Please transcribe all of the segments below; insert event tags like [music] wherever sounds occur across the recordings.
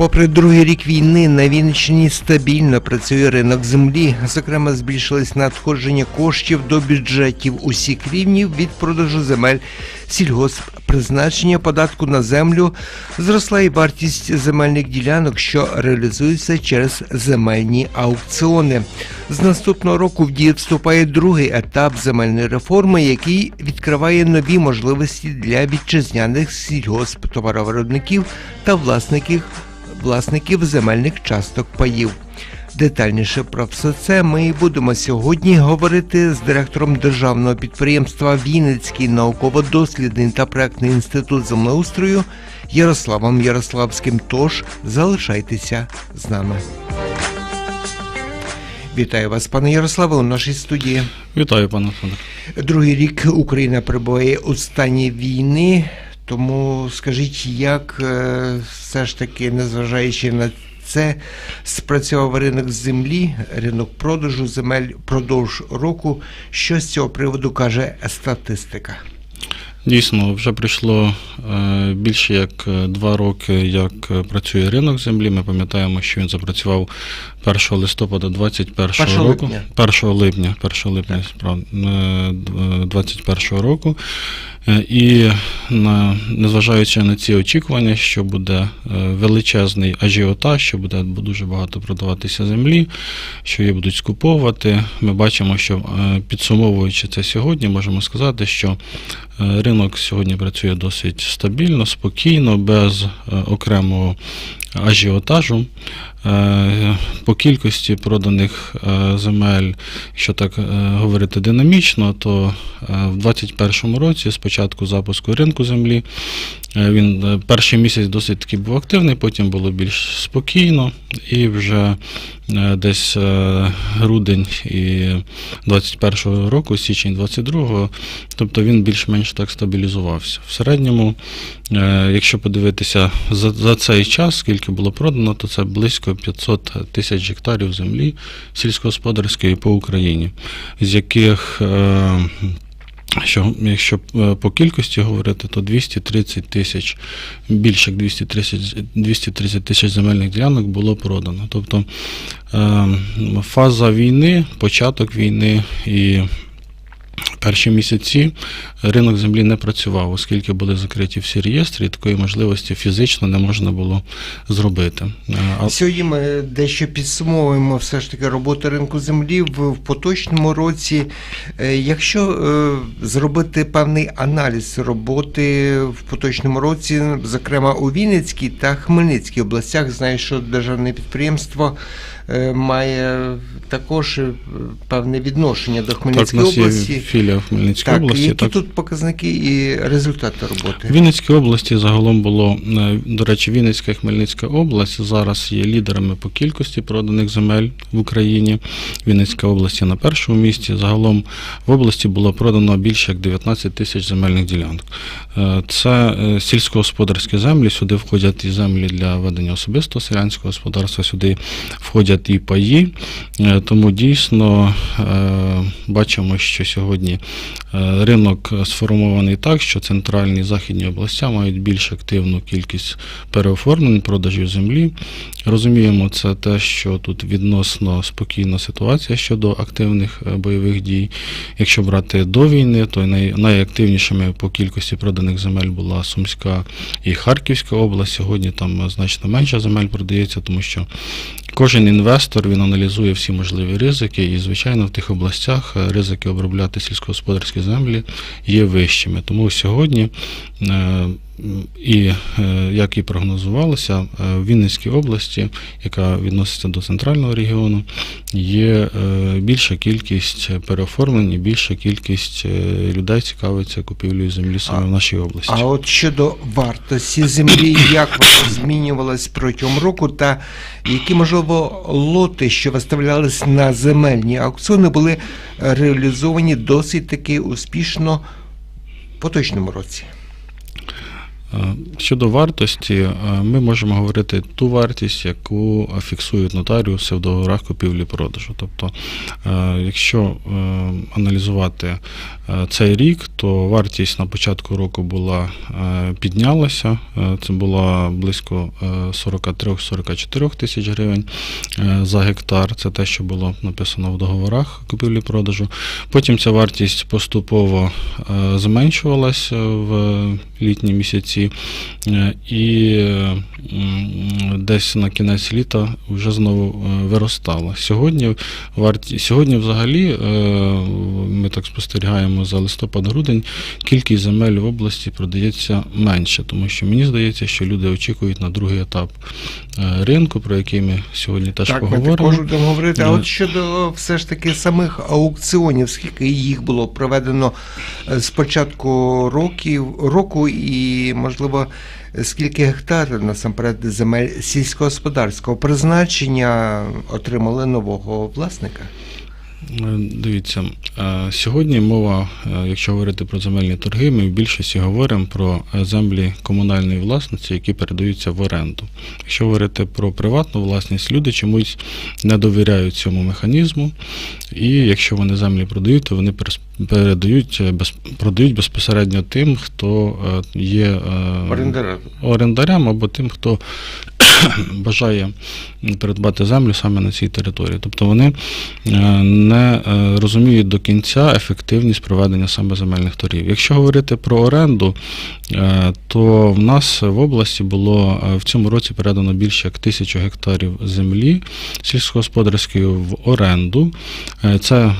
Попри другий рік війни на Вінниччині стабільно працює ринок землі. Зокрема, збільшились надходження коштів до бюджетів усіх рівнів від продажу земель сільгосп, призначення податку на землю, зросла і вартість земельних ділянок, що реалізуються через земельні аукціони. З наступного року в дію вступає другий етап земельної реформи, який відкриває нові можливості для вітчизняних сільгосп-товаровиробників та власників власників земельних часток паїв. Детальніше про все це ми і будемо сьогодні говорити з директором державного підприємства Вінницький науково-дослідний та проектний інститут землеустрою Ярославом Ярославським. Тож залишайтеся з нами. Вітаю вас, пане Ярославе, у нашій студії. Вітаю, пане Олександр. Другий рік Україна перебуває у стані війни. Тому скажіть, як е, все ж таки, незважаючи на це, спрацював ринок землі, ринок продажу земель продовж року. Що з цього приводу каже статистика? Дійсно, вже пройшло е, більше як е, два роки, як працює ринок землі. Ми пам'ятаємо, що він запрацював 1 листопада 2021 року. липня. 1 липня, 1 липня справ, е, 21 року. Е, І на, незважаючи на ці очікування, що буде е, величезний ажіотаж, що буде дуже багато продаватися землі, що її будуть скуповувати, ми бачимо, що е, підсумовуючи це сьогодні, можемо сказати, що е, ринок сьогодні працює досить стабільно, спокійно, без е, окремого ажіотажу. Е, По кількості проданих е, земель, якщо так е, говорити динамічно, то в 2021 році, з початку запуску ринку землі, він е, перший місяць досить таки був активний, потім було більш спокійно, і вже е, десь е, грудень і 21-го року, січень 22-го, тобто він більш-менш так стабілізувався. В середньому, е, якщо подивитися за, за цей час, скільки було продано, то це близько 500 тисяч гектарів землі сільськогосподарської по Україні, з яких е, що, якщо е, по кількості говорити, то 230 тисяч, більше як 230, 230 тисяч земельних ділянок було продано. Тобто е, фаза війни, початок війни і перші місяці ринок землі не працював, оскільки були закриті всі реєстри, і такої можливості фізично не можна було зробити. Сьогодні ми дещо підсумовуємо все ж таки роботу ринку землі в, поточному році. Е, Якщо е, зробити певний аналіз роботи в поточному році, зокрема у Вінницькій та Хмельницькій областях, знаю, що державне підприємство має також е, певне відношення до Так, у Хмельницької є області. філія в Хмельницькій Так, області. які Так. тут показники і результати роботи? В Вінницькій області загалом було, е, до речі, Вінницька і Хмельницька область зараз є лідерами по кількості проданих земель в Україні. Вінницька область є на першому місці. Загалом в області було продано більше як 19 тисяч земельних ділянок. Е, Це е, сільськогосподарські землі, сюди входять і землі для ведення особистого селянського господарства, сюди входять і паї. Е, Тому дійсно е, бачимо, що сьогодні е, ринок сформований так, що центральні і західні області мають більш активну кількість переоформлень, продажів землі. Розуміємо, це те, що тут відносно спокійна ситуація щодо активних бойових дій. Якщо брати до війни, то найактивнішими по кількості проданих земель була Сумська і Харківська область. Сьогодні там значно менше земель продається, тому що Кожен інвестор він аналізує всі можливі ризики, і, звичайно, в тих областях е, ризики обробляти сільськогосподарські землі є вищими. Тому сьогодні, е, і е, як і прогнозувалося, е, в Вінницькій області, яка відноситься до центрального регіону, є е, більша кількість переоформлень і більша кількість людей цікавиться купівлею землі саме в нашій області. А от щодо вартості землі, як вона змінювалась протягом року, та які, можливо, лоти, що виставлялись на земельні аукціони, були реалізовані досить таки успішно в поточному році? Е, Щодо вартості, е, ми можемо говорити ту вартість, яку фіксують нотаріуси в договорах купівлі-продажу. Тобто, е, якщо аналізувати цей рік, то вартість на початку року була піднялася. Це було близько е, 43-44 тисяч гривень за гектар. Це те, що було написано в договорах купівлі-продажу. Потім ця вартість поступово зменшувалася в літні місяці, е, і е, десь на кінець літа вже знову е, виростала. Сьогодні варті... сьогодні взагалі ми так спостерігаємо за листопад-грудень, кількість земель в області продається менше, тому що мені здається, що люди очікують на другий етап ринку, про який ми сьогодні теж так, ми поговоримо. також будемо говорити. А от щодо все ж таки самих аукціонів, скільки їх було проведено з початку років, року і, можливо, скільки гектарів насамперед земель сільськогосподарського призначення отримали нового власника? Е, Дивіться, е, сьогодні мова, е, якщо говорити про земельні торги, ми в більшості говоримо про землі комунальної власності, які передаються в оренду. Якщо говорити про приватну власність, люди чомусь не довіряють цьому механізму, і якщо вони землі продають, то вони передають продають безпосередньо тим, хто є Орендаря. орендарям або тим, хто [clears throat] бажає придбати землю саме на цій території. Тобто вони е, не е, розуміють до кінця ефективність проведення саме земельних торгів. Якщо говорити про оренду, е, то в нас в області було в цьому році передано більше як тисячу гектарів землі сільськогосподарської в оренду. Це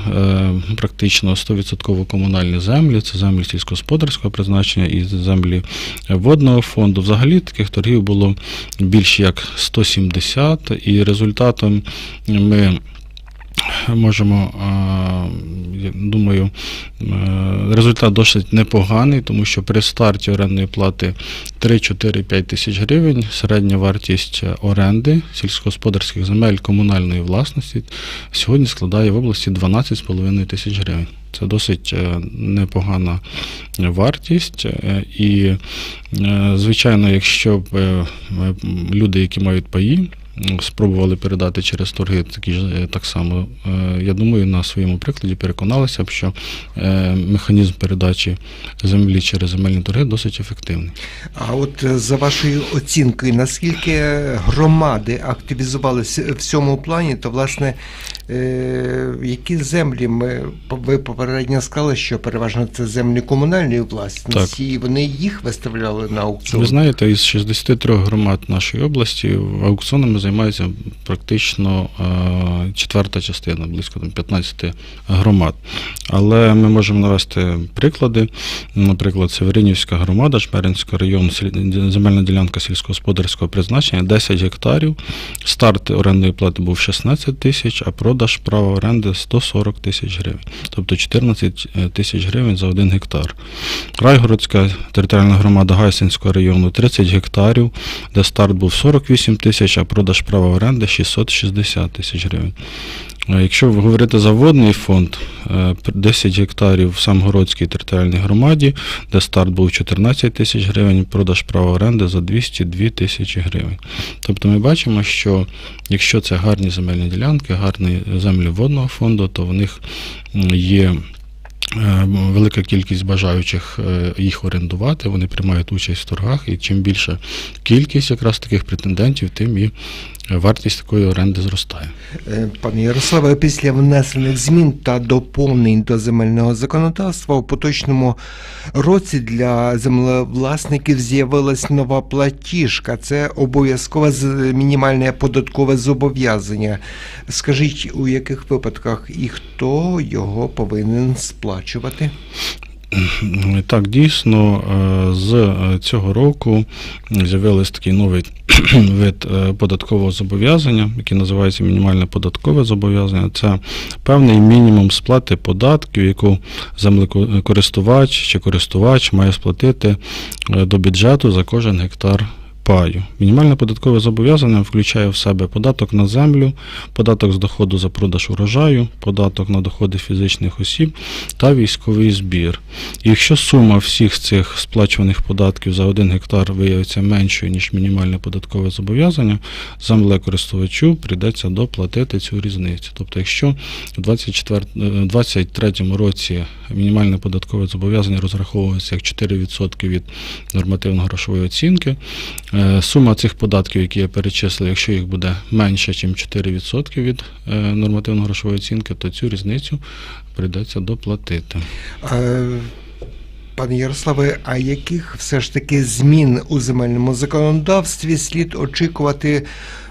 практично 100% комунальні землі, це землі сільськогосподарського призначення і землі водного фонду. Взагалі таких торгів було більше як 170, і результатом ми можемо, я думаю, результат досить непоганий, тому що при старті орендної плати 3-4-5 тисяч гривень середня вартість оренди сільськогосподарських земель комунальної власності сьогодні складає в області 12,5 тисяч гривень. Це досить е, непогана вартість. е, І, е, звичайно, якщо люди, які мають паї, спробували передати через торги такі ж е, так само, е, я думаю, на своєму прикладі переконалися б, що е, механізм передачі землі через земельні торги досить ефективний. А от за вашою оцінкою, наскільки громади активізувалися в цьому плані, то власне які землі ми ви попередньо сказали, що переважно це землі комунальної власності, і вони їх виставляли на аукціон. Ви знаєте, із 63 громад нашої області аукціонами займається практично е, четверта частина, близько там, 15 громад. Але ми можемо навести приклади. Наприклад, Северинівська громада, Жмеринський район, земельна ділянка сільськогосподарського призначення 10 гектарів. Старт орендної плати був 16 тисяч, а продаж права оренди 140 тисяч гривень. Тобто 14 тисяч гривень за один гектар. Райгородська територіальна громада Гайсинського району 30 гектарів, де старт був 48 тисяч, а продаж права оренди 660 тисяч гривень. Е, Якщо говорити за водний фонд, е, 10 гектарів в Самгородській територіальній громаді, де старт був 14 тисяч гривень, продаж права оренди за 202 тисячі гривень. Тобто ми бачимо, що якщо це гарні земельні ділянки, гарні землі водного фонду, то в них є е, велика кількість бажаючих е, їх орендувати, вони приймають участь в торгах, і чим більша кількість якраз таких претендентів, тим і е, вартість такої оренди зростає. Е, Пане Ярославе, після внесених змін та доповнень до земельного законодавства у поточному році для землевласників з'явилась нова платіжка. Це обов'язкове мінімальне податкове зобов'язання. Скажіть, у яких випадках і хто його повинен сплачувати? Ну, Так, дійсно, е, з е, цього року з'явився такий новий [clears throat] вид е, податкового зобов'язання, який називається мінімальне податкове зобов'язання. Це певний мінімум сплати податків, яку землекористувач чи користувач має сплатити е, до бюджету за кожен гектар паю. Мінімальне податкове зобов'язання включає в себе податок на землю, податок з доходу за продаж урожаю, податок на доходи фізичних осіб та військовий збір. Якщо сума всіх цих сплачуваних податків за 1 гектар виявиться меншою, ніж мінімальне податкове зобов'язання, землекористувачу прийдеться доплатити цю різницю. Тобто, якщо в 2023 році мінімальне податкове зобов'язання розраховується як 4% від нормативно-грошової оцінки, е, сума цих податків, які я перечислив, якщо їх буде менше, ніж 4% від е, нормативно-грошової оцінки, то цю різницю прийдеться доплатити. Е, Пане Ярославе, а яких все ж таки змін у земельному законодавстві слід очікувати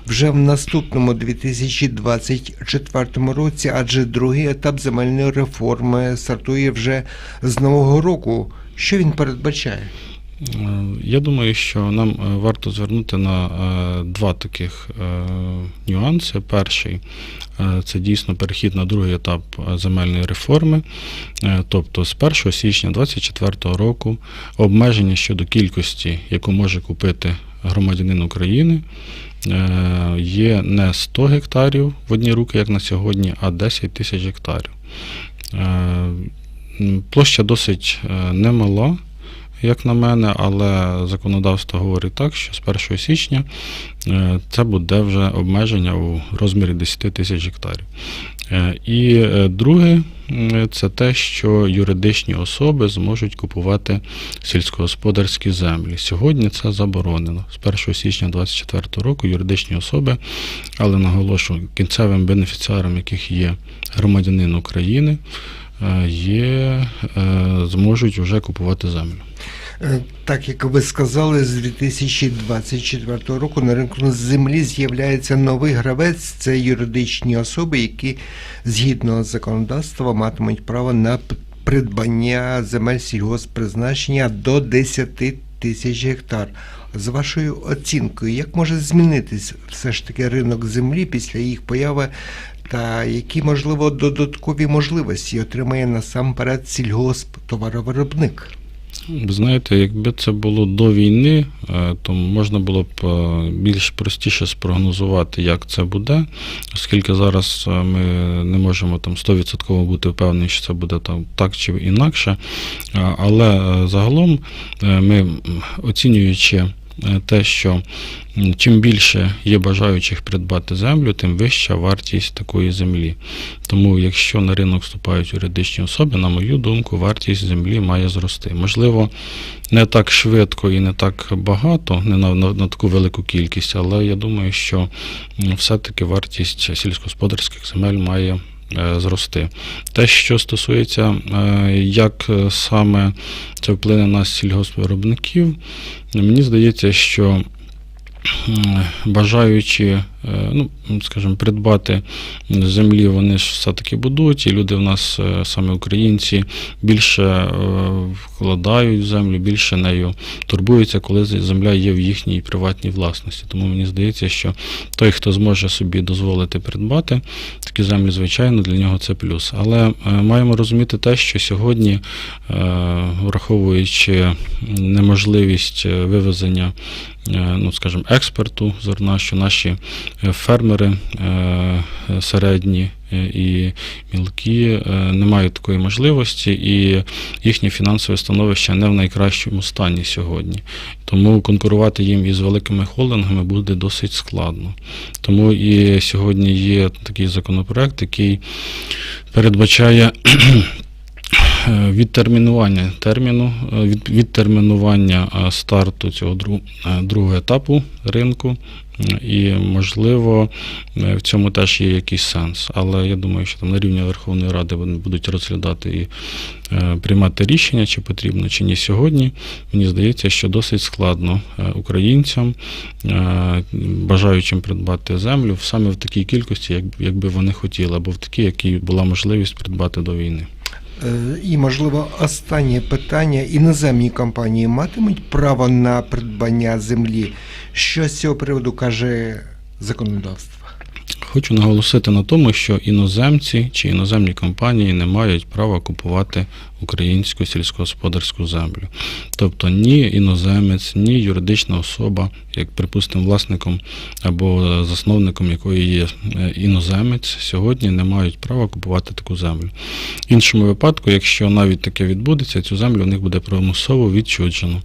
вже в наступному 2024 році, адже другий етап земельної реформи стартує вже з нового року. Що він передбачає? Е, Я думаю, що нам е, варто звернути на е, два таких нюанси. Перший це дійсно перехід на другий етап земельної реформи, тобто з 1 січня 2024 року обмеження щодо кількості, яку може купити громадянин України. Є не 100 гектарів в одні руки, як на сьогодні, а 10 тисяч гектарів. Площа досить немала, як на мене, але законодавство говорить так, що з 1 січня е, це буде вже обмеження у розмірі 10 тисяч гектарів. Е, І е, друге, це те, що юридичні особи зможуть купувати сільськогосподарські землі. Сьогодні це заборонено. З 1 січня 2024 року юридичні особи, але наголошую, кінцевим бенефіціаром яких є громадянин України, є, е, зможуть вже купувати землю. Е, Так як ви сказали, з 2024 року на ринку землі з'являється новий гравець. Це юридичні особи, які згідно законодавства матимуть право на придбання земель сільгосппризначення до 10 тисяч гектар. З вашою оцінкою, як може змінитись все ж таки ринок землі після їх появи, та які можливо додаткові можливості отримає насамперед сільгосп товаровиробник? Ви знаєте, якби це було до війни, е, то можна було б е, більш простіше спрогнозувати, як це буде, оскільки зараз е, ми не можемо там 100% бути впевнені, що це буде там так чи інакше. Але загалом ми оцінюючи те, що чим більше є бажаючих придбати землю, тим вища вартість такої землі. Тому, якщо на ринок вступають юридичні особи, на мою думку, вартість землі має зрости. Можливо, не так швидко і не так багато, не на, на, на таку велику кількість, але я думаю, що все-таки вартість сільськогосподарських земель має е, зрости. Те, що стосується, е, як е, саме це вплине на сільгоспвиробників, мені здається, що бажаючи, е, ну, скажімо, придбати землі, вони ж все-таки будуть, і люди в нас, е, саме українці, більше е, вкладають в землю, більше нею турбуються, коли земля є в їхній приватній власності. Тому мені здається, що той, хто зможе собі дозволити придбати такі землі, звичайно, для нього це плюс. Але е, маємо розуміти те, що сьогодні, е, враховуючи неможливість е, вивезення, е, ну скажімо, експорту зерна, що наші е, фермери е, середні е, і мілкі е, не мають такої можливості, і їхнє фінансове становище не в найкращому стані сьогодні. Тому конкурувати їм із великими холдингами буде досить складно. Тому і сьогодні є такий законопроект, який передбачає. [clears throat] е, Відтермінування терміну, е, від, відтермінування е, старту цього дру, е, другого етапу ринку, і можливо е, в цьому теж є якийсь сенс. Але я думаю, що там на рівні Верховної Ради вони будуть розглядати і е, приймати рішення, чи потрібно, чи ні сьогодні. Мені здається, що досить складно е, українцям, бажаючим придбати землю саме в такій кількості, якби вони хотіли, або в такій, якій була можливість придбати до війни. І, можливо, останнє питання. Іноземні компанії матимуть право на придбання землі. Що з цього приводу каже законодавство? Хочу наголосити на тому, що іноземці чи іноземні компанії не мають права купувати українську сільськогосподарську землю. Тобто ні іноземець, ні юридична особа, як припустимо, власником або засновником якої є е, іноземець, сьогодні не мають права купувати таку землю. В іншому випадку, якщо навіть таке відбудеться, цю землю в них буде примусово відчуджено.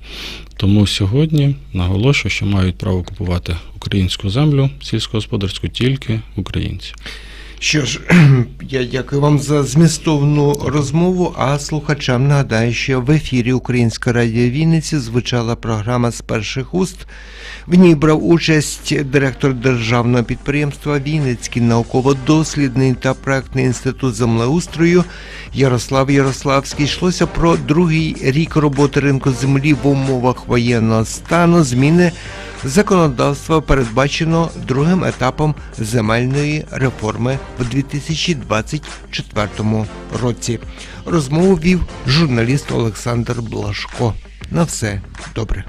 Тому сьогодні наголошую, що мають право купувати українську землю сільськогосподарську тільки українці. Що ж, [clears throat] я дякую вам за змістовну розмову. А слухачам нагадаю, що в ефірі Української радіо Вінниці звучала програма з перших уст. В ній брав участь директор державного підприємства Вінницький науково-дослідний та проектний інститут землеустрою Ярослав Ярославський. Йшлося про другий рік роботи ринку землі в умовах воєнного стану, зміни законодавства передбачено другим етапом земельної реформи в 2024 році. Розмову вів журналіст Олександр Блашко. На все добре.